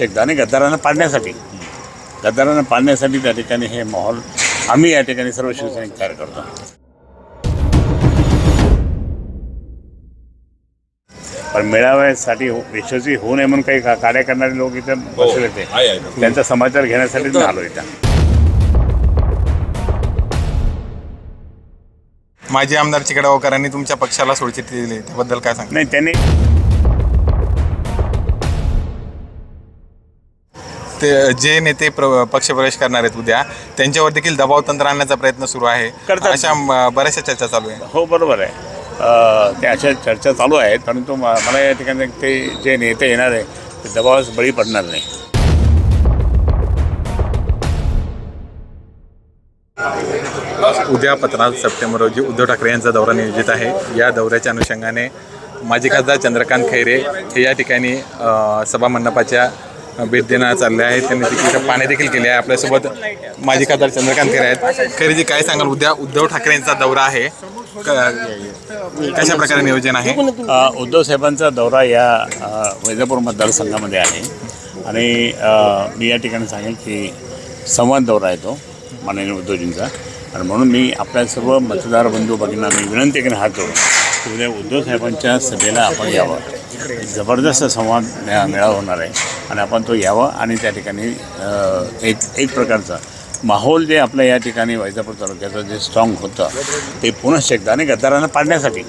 एकदा आणि गद्दारांना पाडण्यासाठी. गद्दारांना पाडण्यासाठी त्या ठिकाणी हे माहोल आम्ही या ठिकाणी सर्व शिवसैनिक तयार करतो. पण मेळाव्यासाठी हो- यशस्वी होऊ नये म्हणून काही कार्य करणारे लोक इथं बसले होते. त्यांचा समाचार घेण्यासाठी मी आलो इथं. माजी आमदार चिकडावकरांनी तुमच्या पक्षाला सोडचिठ्ठी दिली. त्याबद्दल काय सांग नाही त्यांनी ते जे नेते प्र पक्षप्रवेश करणार आहेत उद्या त्यांच्यावर देखील दबाव तंत्र आणण्याचा प्रयत्न सुरू आहे. करतात. अशा बऱ्याचशा चर्चा चालू आहे. हो बरोबर आहे. अ, त्या अशा चर्चा चालू आहेत परंतु म- मला या ठिकाणी ते जे नेते येणार आहे ते दबावास बळी पडणार नाही. उद्या पंधरा सप्टेंबर रोजी उद्धव ठाकरे यांचा दौरा नियोजित आहे. या दौऱ्याच्या अनुषंगाने माजी खासदार चंद्रकांत खैरे हे या ठिकाणी अ, सभा मंडपाच्या भेट देण्यात चालले आहेत त्यांनी तिथे पाणी देखील केले आहे. आपल्यासोबत माजी खासदार चंद्रकांत खैरे आहेत. खरेदी काय सांगाल? उद्या उद्धव ठाकरे यांचा दौरा आहे. क- कशा प्रकारे नियोजन आहे? उद्धव साहेबांचा दौरा या वैजापूर मतदारसंघामध्ये आहे. आणि मी या ठिकाणी सांगेन की संवाद दौरा आहे तो माननीय उद्धवजींचा. आणि म्हणून मी आपल्या सर्व मतदार बंधू भगिनींना मी विनंती करेन हात जोडून की उद्या उद्धव साहेबांच्या सभेला आपण यावं. जबरदस्त संवाद मेळा मेळावा होणार आहे. आणि आपण तो यावं आणि त्या ठिकाणी एक एक प्रकारचा माहोल जे आपलं या ठिकाणी वैजापूर तालुक्याचं जे स्ट्रॉंग होतं ते पुनश्च एकदा आणि गद्दारांना पाडण्यासाठी.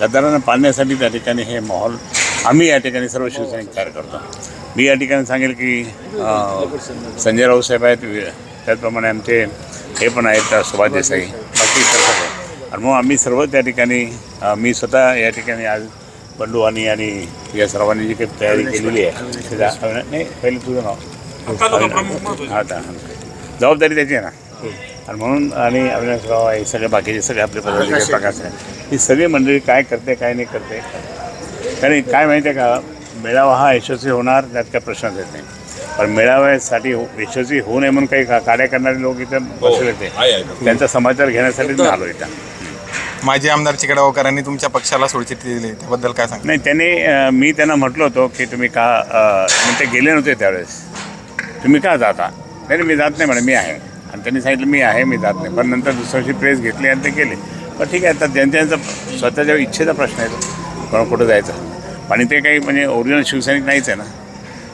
गद्दारांना पाडण्यासाठी त्या ठिकाणी हे माहोल आम्ही या ठिकाणी सर्व शिवसैनिक तयार करतो. मी या ठिकाणी सांगेल की संजय राऊत साहेब आहेत. त्याचप्रमाणे आमचे हे पण आहेत सुभाष देसाई. बाकी आणि मग आम्ही सर्व त्या ठिकाणी मी स्वतः या ठिकाणी आज बंडू आणि आणि या सर्वांनी जी काही तयारी केलेली आहे. नाही पहिले तुझं नाव. हा आता जबाबदारी त्याची आहे ना. आणि म्हणून आणि अविनाशराव हे सगळे बाकीचे सगळे आपले पदाधिकारी प्रकाश आहे. ही सगळी मंडळी काय करते काय नाही करते. कारण काय माहिती आहे का मेळावा हा यशस्वी होणार त्यात काही प्रश्नच येत नाही. पण मेळाव्यासाठी हो- यशस्वी होऊ नये म्हणून काही का- कार्य करणारे लोक इथं बसले होते आहे, आहे. त्यांचा समाचार घेण्यासाठी मी आलो इथं. माजी आमदार चिकडावकरांनी तुमच्या पक्षाला सोडचिठ्ठी दिली त्याबद्दल काय सांग नाही त्यांनी अं, मी त्यांना म्हटलं होतं की तुम्ही का अं, मग ते गेले नव्हते त्यावेळेस. तुम्ही का जाता? नाही नाही, मी जात नाही म्हणे मी आहे. आणि त्यांनी सांगितलं मी आहे मी जात नाही. पण नंतर दुसऱ्या दिवशी प्रेस घेतली आणि ते गेले. पण ठीक आहे आता ज्यांच्या स्वतःच्या इच्छेचा प्रश्न आहे तो. कोणा कुठं जायचं? आणि ते काही म्हणजे ओरिजिनल शिवसैनिक नाहीच आहे ना.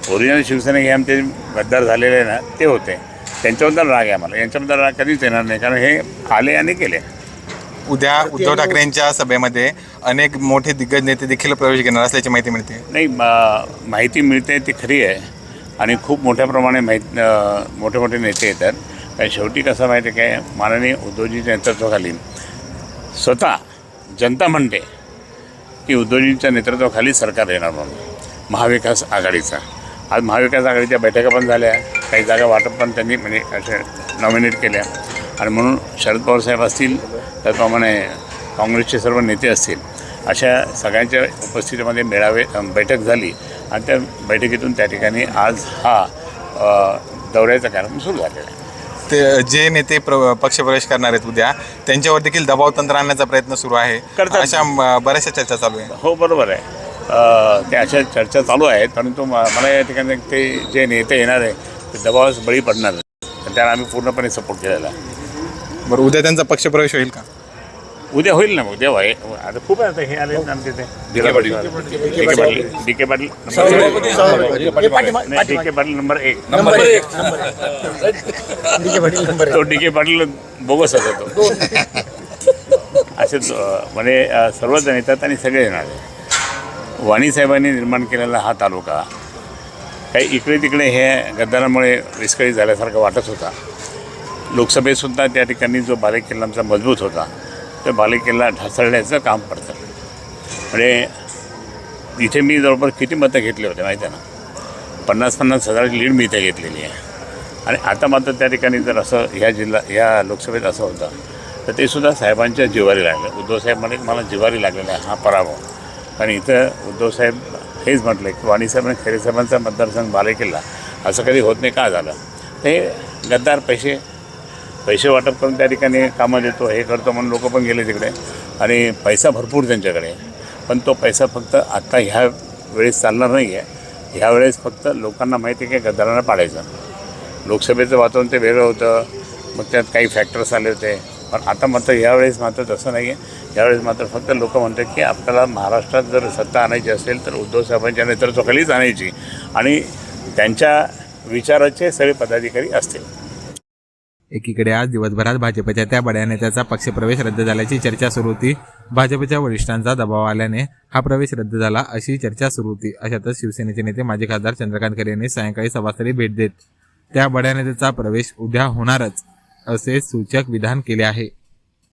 ओरिजिनल शिवसैनिक हे आमचे गद्दार झालेले आहे ना ते होते. त्यांच्याबद्दल राग आहे आम्हाला. यांच्याबद्दल राग कधीच येणार नाही कारण हे आले आणि गेले. उद्या उद्धव ठाकरे यांच्या सभेमध्ये अनेक मोठे दिग्गज नेते देखील प्रवेश घेणार असल्याची माहिती मिळते. नाही मा- माहिती मिळते ती खरी आहे. आणि खूप मोठ्या प्रमाणे माहीत मोठे मोठे नेते येतात. कारण शेवटी कसं माहिती आहे काय? माननीय उद्धवजीच्या नेतृत्वाखाली स्वतः जनता म्हणते की उद्धवजींच्या नेतृत्वाखाली सरकार येणार म्हणून. महाविकास आघाडीचा. आज महाविकास आघाडीच्या बैठका पण झाल्या. काही जागा वाटप पण त्यांनी म्हणजे असे नॉमिनेट केल्या. आणि म्हणून शरद पवार साहेब असतील त्याचप्रमाणे काँग्रेसचे सर्व नेते असतील अशा सगळ्यांच्या उपस्थितीमध्ये मेळावे बैठक झाली. आणि त्या बैठकीतून त्या ठिकाणी आज हा दौऱ्याचा कार्यक्रम सुरू झालेला आहे. ते जे नेते प्र पक्षप्रवेश करणार आहेत उद्या त्यांच्यावर देखील दबाव तंत्र आणण्याचा प्रयत्न सुरू आहे. अशा बऱ्याचशा चर्चा चालू आहे. हो बरोबर आहे. त्या अशा चर्चा चालू आहेत परंतु मला या ठिकाणी ते जे नेते येणार आहे ते दबावास बळी पडणार तर त्याला आम्ही पूर्णपणे सपोर्ट केलेला आहे. बरं उद्या त्यांचा पक्षप्रवेश होईल का? उद्या होईल ना मग उद्या होय आता खूप आहे आता हे आले जिल्हा परिषद. D K Patil. D K Patil. D K Patil. Number एक. नंबर एक. तो डी के पाटील बोगस होता तो. म्हणजे अ, सर्वजण येतात आणि सगळे येणार आहे वाणीसाहेबांनी निर्माण केलेला हा तालुका काही इकडे तिकडे हे गद्दारामुळे विस्कळीत झाल्यासारखं वाटत होता. लोकसभेतसुद्धा त्या ठिकाणी जो बालेकिल्ला आमचा मजबूत होता तो बालेकिल्ला ढासळण्याचं काम पडतं. म्हणजे इथे मी जवळपास किती मतं घेतले होते माहिती आहे ना? पन्नास पन्नास हजाराची लीड मी इथे घेतलेली आहे. आणि आता मात्र त्या ठिकाणी जर असं ह्या जिल्हा ह्या लोकसभेत असं होतं तर ते सुद्धा साहेबांच्या जिवारी लागलं. उद्धव साहेब म्हणे मला जिवारी लागलेला आहे. हा पराभव. आणि इथं उद्धवसाहेब हेच म्हटलं की वाणीसाहेब आणि खैरे मतदारसंघ बालेकिल्ला असं कधी होत नाही का झालं? ते गद्दार पैसे पैसे वाटप करून त्या ठिकाणी कामं देतो हे करतो म्हणून लोक पण गेले तिकडे. आणि पैसा भरपूर त्यांच्याकडे. पण तो पैसा फक्त आत्ता ह्या वेळेस चालणार नाही आहे ह्यावेळेस फक्त लोकांना माहिती आहे की गद्दारांना पाडायचं. लोकसभेचं वातावरण ते वेगळं होतं. मग त्यात काही फॅक्टर्स आले होते. पण आता मात्र यावेळेस मात्र तसं नाही आहे यावेळेस मात्र फक्त लोक म्हणतात की आपल्याला महाराष्ट्रात जर सत्ता आणायची असेल तर उद्धव साहेबांच्या नेतृत्वाखालीच आणायची. आणि त्यांच्या विचाराचे सगळे पदाधिकारी असतील. एकीकडे आज दिवसभरात भाजपच्या त्या बड्या नेत्याचा पक्षप्रवेश रद्द झाल्याची चर्चा सुरू होती. भाजपच्या वरिष्ठांचा दबाव आल्याने हा प्रवेश रद्द झाला अशी चर्चा सुरू होती. अशातच शिवसेनेचे नेते माजी खासदार चंद्रकांत खरे यांनी सायंकाळी सभास्थळी भेट देत त्या बड्या नेत्याचा प्रवेश उद्या होणारच. असे सूचक विधान केले आहे.